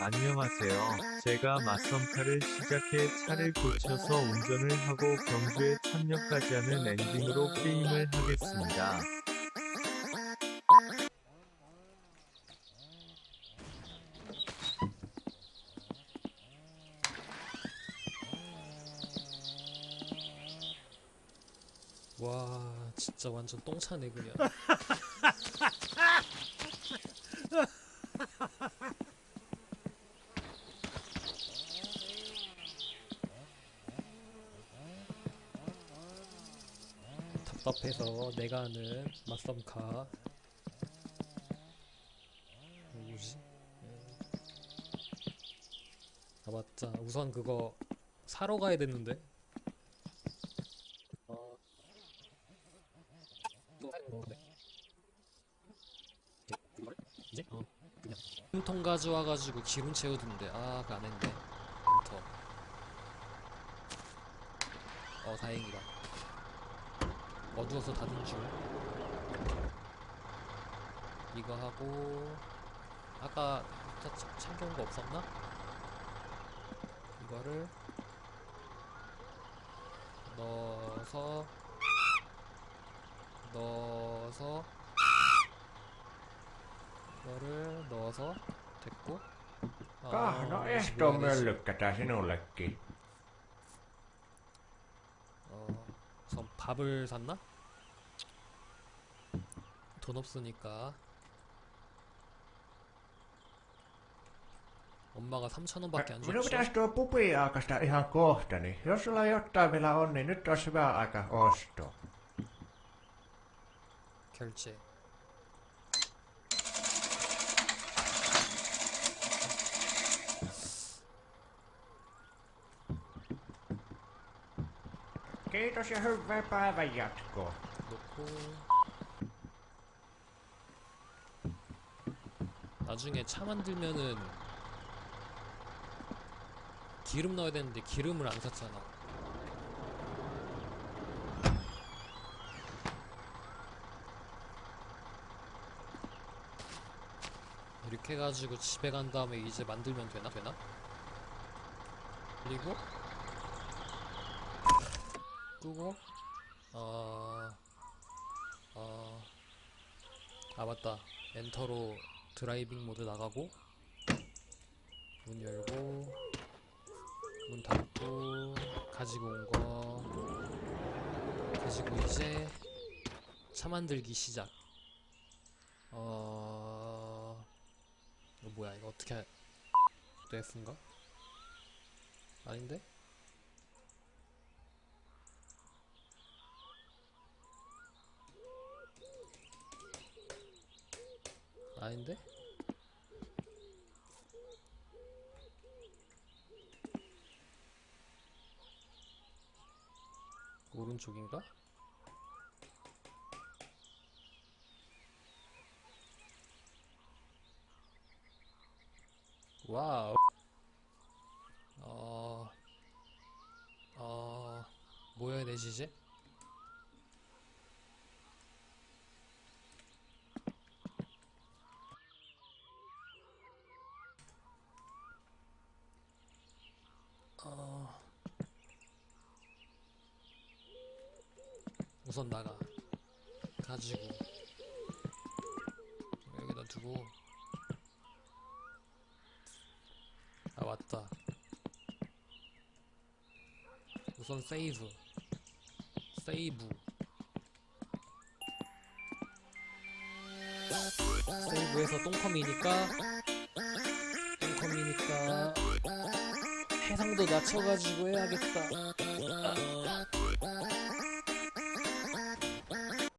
안녕하세요. 제가 맞썸카를 시작해 차를 고쳐서 운전을 하고 경주에 참여까지 하는 엔딩으로 게임을 하겠습니다. 와 진짜 완전 똥차네 그냥 답답해서 내가 하는 맞썸카 뭐지? 음. 아 맞자 우선 그거 사러 가야 됐는데 어. 이제? 어, 그냥. 통 가져와가지고 기름 채우던데. 아, 그 안 했네. 엔터. 어, 다행이다. 어두워서 닫은 줄. 이거 하고, 아까 차- 차- 챙겨온 거 없었나? 이거를 넣어서 넣어서 이거를 넣어서 됐고 Kah, no 아, ehto 뭐야 되지? möllykkätä sinullekin. 어, 밥을 샀나? 돈 없으니까 엄마가 3,000원밖에 안 pitäisi pupi aukasta ihan kohta, niin jos sulla jotain vielä on, niin nyt olisi hyvä aika ostoa. 결제 Kiitos ja hyvää päivän jatkoa. 넣고 나중에 차 만들면은 기름 넣어야 되는데 기름을 안 샀잖아 이렇게 해가지고 집에 간 다음에 이제 만들면 되나? 되나? 그리고 끄고 어... 어... 아 맞다 엔터로 드라이빙 모드 나가고 문 열고 문 닫고 가지고 온 거 가지고 이제 차 만들기 시작 어... 이거 뭐야 이거 어떻게 할... 또 F인가? 아닌데? 아닌데? 오른쪽인가? 와우. 어, 어, 뭐 해야 되지 이제? 어, 우선 나가. 가지고 여기다 두고. 아 맞다. 우선 세이브. 세이브. 세이브에서 똥컴이니까 똥컴이니까 해상도 낮춰가지고 해야겠다.